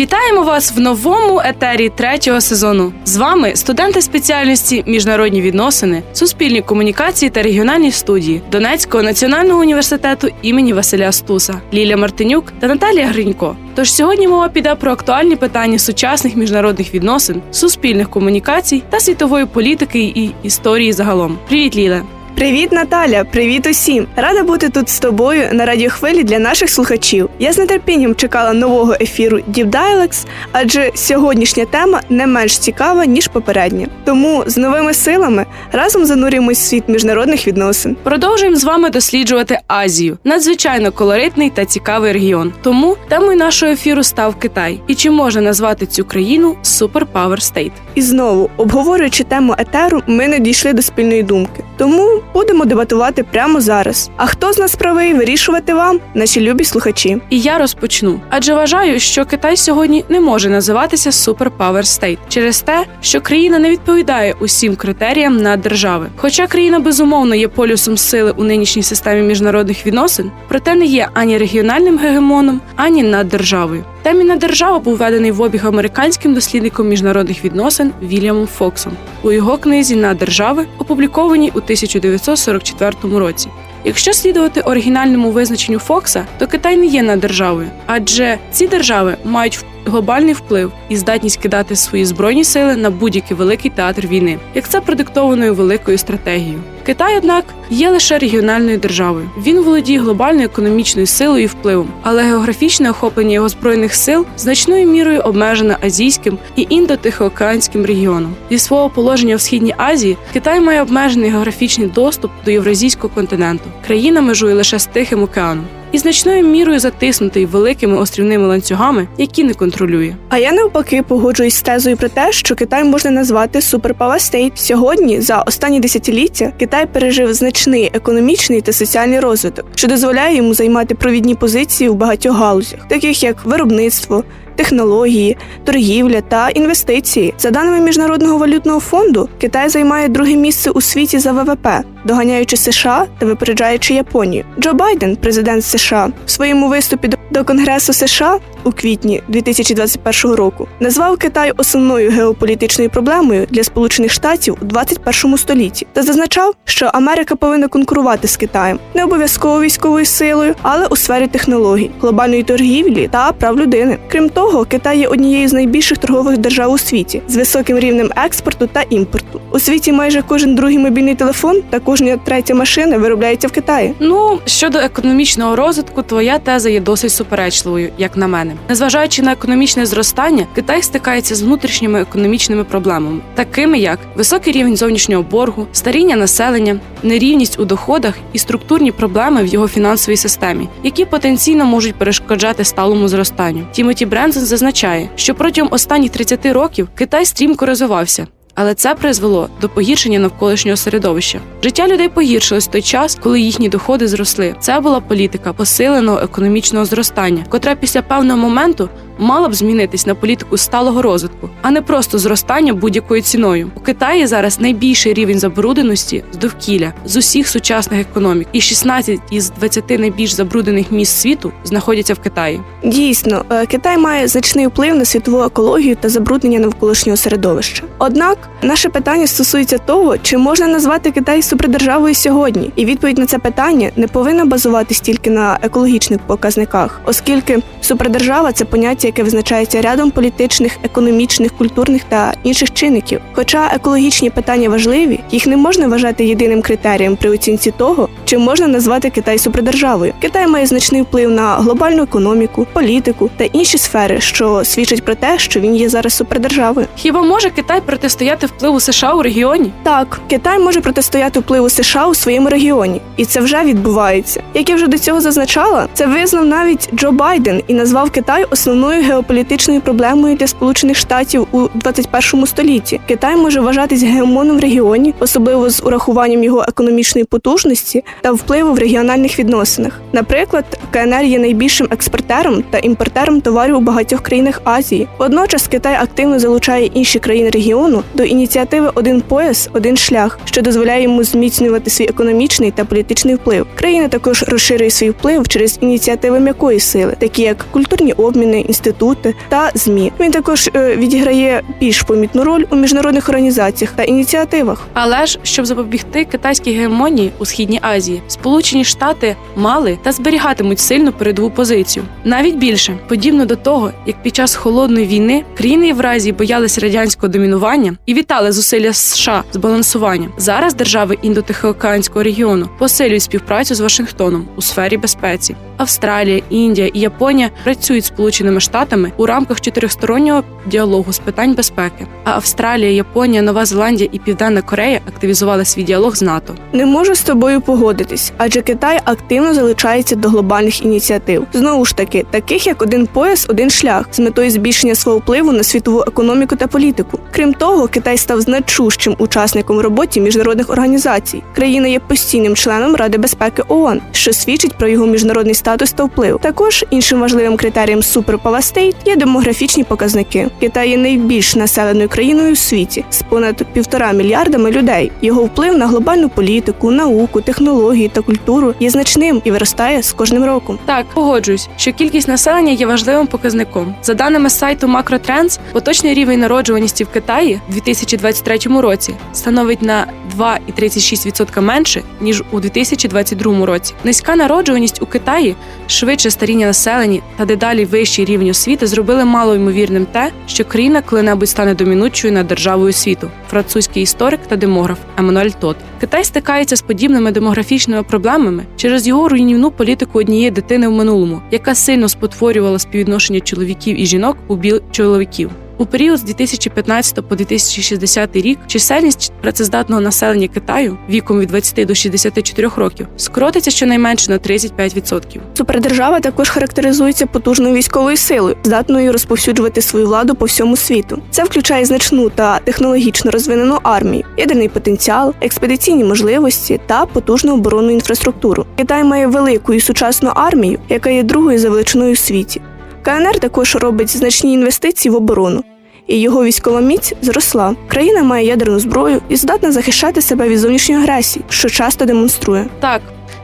Вітаємо вас в новому етері третього сезону. З вами студенти спеціальності міжнародні відносини, суспільні комунікації та регіональні студії Донецького національного університету імені Василя Стуса, Ліля Мартинюк та Наталія Гринько. Тож сьогодні мова піде про актуальні питання сучасних міжнародних відносин, суспільних комунікацій та світової політики і історії загалом. Привіт, Ліле! Привіт, Наталя! Привіт усім! Рада бути тут з тобою на радіохвилі для наших слухачів. Я з нетерпінням чекала нового ефіру Deep Dialects, адже сьогоднішня тема не менш цікава ніж попередня. Тому з новими силами разом занурюємось в світ міжнародних відносин. Продовжуємо з вами досліджувати Азію, надзвичайно колоритний та цікавий регіон. Тому темою нашого ефіру став Китай. І чи можна назвати цю країну Superpower State? І знову, обговорюючи тему етеру, ми не дійшли до спільної думки. Тому будемо дебатувати прямо зараз. А хто з нас правий вирішувати вам, наші любі слухачі? І я розпочну. Адже вважаю, що Китай сьогодні не може називатися Superpower State через те, що країна не відповідає усім критеріям на держави. Хоча країна безумовно є полюсом сили у нинішній системі міжнародних відносин, проте не є ані регіональним гегемоном, ані наддержавою. Термін держава був введений в обіг американським дослідником міжнародних відносин Вільямом Фоксом у його книзі на держави, опублікованій у 1944 році. Якщо слідувати оригінальному визначенню Фокса, то Китай не є наддержавою, адже ці держави мають глобальний вплив і здатність кидати свої збройні сили на будь-який великий театр війни, як це продиктованою великою стратегією. Китай, однак, є лише регіональною державою. Він володіє глобальною економічною силою і впливом, але географічне охоплення його збройних сил значною мірою обмежене азійським і індотихоокеанським регіоном. Зі свого положення в східній Азії Китай має обмежений географічний доступ до євразійського континенту. Країна межує лише з Тихим океаном. І значною мірою затиснутий великими острівними ланцюгами, які не контролює. А я навпаки погоджуюсь з тезою про те, що Китай можна назвати Superpower Сьогодні, за останні десятиліття, Китай пережив значний економічний та соціальний розвиток, що дозволяє йому займати провідні позиції в багатьох галузях, таких як виробництво. Технології, торгівля та інвестиції за даними міжнародного валютного фонду, Китай займає друге місце у світі за ВВП, доганяючи США та випереджаючи Японію. Джо Байден, президент США, в своєму виступі до- Конгресу США у квітні 2021 року назвав Китай основною геополітичною проблемою для Сполучених Штатів у 21 столітті та зазначав, що Америка повинна конкурувати з Китаєм не обов'язково військовою силою, але у сфері технологій, глобальної торгівлі та прав людини. Крім того, Китай є однією з найбільших торгових держав у світі з високим рівнем експорту та імпорту. У світі майже кожен другий мобільний телефон та кожна третя машина виробляється в Китаї. Ну щодо економічного розвитку, твоя теза є досить суперечливою, як на мене. Незважаючи на економічне зростання, Китай стикається з внутрішніми економічними проблемами, такими як високий рівень зовнішнього боргу, старіння населення, нерівність у доходах і структурні проблеми в його фінансовій системі, які потенційно можуть перешкоджати сталому зростанню. Тімоті Бренсон зазначає, що протягом останніх 30 років Китай стрімко розвивався. Але це призвело до погіршення навколишнього середовища. Життя людей погіршилось в той час, коли їхні доходи зросли. Це була політика посиленого економічного зростання, котра після певного моменту мала б змінитись на політику сталого розвитку, а не просто зростання будь-якою ціною. У Китаї зараз найбільший рівень забрудненості з довкілля з усіх сучасних економік, і 16 із 20 найбільш забруднених міст світу знаходяться в Китаї. Дійсно, е, Китай має значний вплив на світову екологію та забруднення навколишнього середовища. Однак, наше питання стосується того, чи можна назвати Китай супердержавою сьогодні, і відповідь на це питання не повинна базуватись тільки на екологічних показниках, оскільки супердержава це поняття, яке визначається рядом політичних, економічних, культурних та інших чинників. Хоча екологічні питання важливі, їх не можна вважати єдиним критерієм при оцінці того, чи можна назвати Китай супердержавою. Китай має значний вплив на глобальну економіку, політику та інші сфери, що свідчить про те, що він є зараз супердержавою. Хіба може Китай протистояти впливу США у регіоні? Так, Китай може протистояти впливу США у своєму регіоні, і це вже відбувається. Як я вже до цього зазначала, це визнав навіть Джо Байден і назвав Китай основною геополітичною проблемою для Сполучених Штатів у 21 столітті. Китай може вважатись гегемоном в регіоні, особливо з урахуванням його економічної потужності та впливу в регіональних відносинах. Наприклад, КНР є найбільшим експортером та імпортером товарів у багатьох країнах Азії. Водночас Китай активно залучає інші країни регіону до ініціативи Один пояс, один шлях, що дозволяє йому зміцнювати свій економічний та політичний вплив. Країна також розширює свій вплив через ініціативи м'якої сили, такі як культурні обміни, інститути та змі. Він також е, відіграє більш помітну роль у міжнародних організаціях та ініціативах. Але ж щоб запобігти китайській гегемонії у східній Азії, Сполучені Штати мали та зберігатимуть сильну передову позицію. Навіть більше, подібно до того, як під час холодної війни країни Євразії боялися радянського домінування і вітали зусилля США з балансуванням. Зараз держави індотихоокеанського регіону посилюють співпрацю з Вашингтоном у сфері безпеці. Австралія, Індія і Японія працюють з Сполученими Штатами у рамках чотиристороннього діалогу з питань безпеки. А Австралія, Японія, Нова Зеландія і Південна Корея активізували свій діалог з НАТО. Не можу з тобою погодитись, адже Китай активно залучається до глобальних ініціатив. Знову ж таки, таких як один пояс, один шлях з метою збільшення свого впливу на світову економіку та політику. Крім того, Китай став значущим учасником в роботі міжнародних організацій. Країна є постійним членом Ради безпеки ООН, що свідчить про його міжнародний статус та вплив. Також іншим важливим критерієм суперпава стейт є демографічні показники. Китай є найбільш населеною країною у світі з понад півтора мільярдами людей. Його вплив на глобальну політику, науку, технології та культуру є значним і виростає з кожним роком. Так, погоджуюсь, що кількість населення є важливим показником. За даними сайту MacroTrends, поточний рівень народжуваності в Китаї у 2023 році становить на 2,36% менше ніж у 2022 році. Низька народжуваність у Китаї, швидше старіння населення та дедалі вищий рівень освіти зробили мало ймовірним те, що країна коли-небудь стане домінуючою над державою світу. Французький історик та демограф Еммануель Тот. Китай стикається з подібними демографічними проблемами через його руйнівну політику однієї дитини в минулому, яка сильно спотворювала співвідношення чоловіків і жінок у біл чоловіків. У період з 2015 по 2060 рік чисельність працездатного населення Китаю віком від 20 до 64 років скоротиться щонайменше на 35%. Супердержава також характеризується потужною військовою силою, здатною розповсюджувати свою владу по всьому світу. Це включає значну та технологічно розвинену армію, ядерний потенціал, експедиційні можливості та потужну оборонну інфраструктуру. Китай має велику і сучасну армію, яка є другою за величиною у світі. КНР також робить значні інвестиції в оборону. І його військова міць зросла. Країна має ядерну зброю і здатна захищати себе від зовнішньої агресії, що часто демонструє. Так,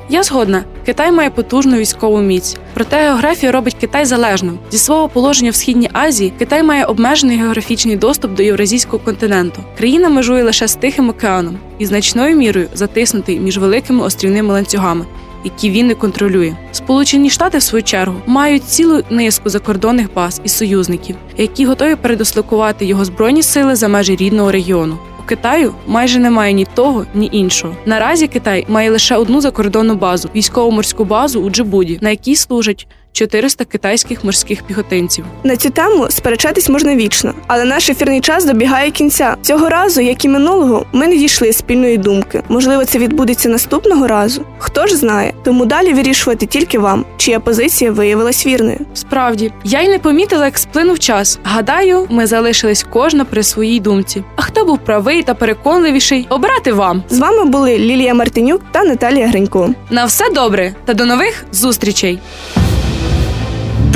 я згодна. Китай має потужну військову міць. Проте географія робить Китай залежним. Зі свого положення в східній Азії Китай має обмежений географічний доступ до євразійського континенту. Країна межує лише з Тихим океаном і значною мірою затиснутий між великими острівними ланцюгами. Які він не контролює. Сполучені Штати, в свою чергу, мають цілу низку закордонних баз і союзників, які готові передослокувати його збройні сили за межі рідного регіону. У Китаю майже немає ні того, ні іншого. Наразі Китай має лише одну закордонну базу військово-морську базу у Джибуді, на якій служать 400 китайських морських піхотинців. На цю тему сперечатись можна вічно, але наш ефірний час добігає кінця. Цього разу, як і минулого, ми не дійшли спільної думки. Можливо, це відбудеться наступного разу. Хто ж знає, тому далі вирішувати тільки вам, чия позиція виявилась вірною. Справді, я й не помітила, як сплинув час. Гадаю, ми залишились кожна при своїй думці. А хто був правий та переконливіший, обирати вам. З вами були Лілія Мартинюк та Наталія Гринько. На все добре та до нових зустрічей!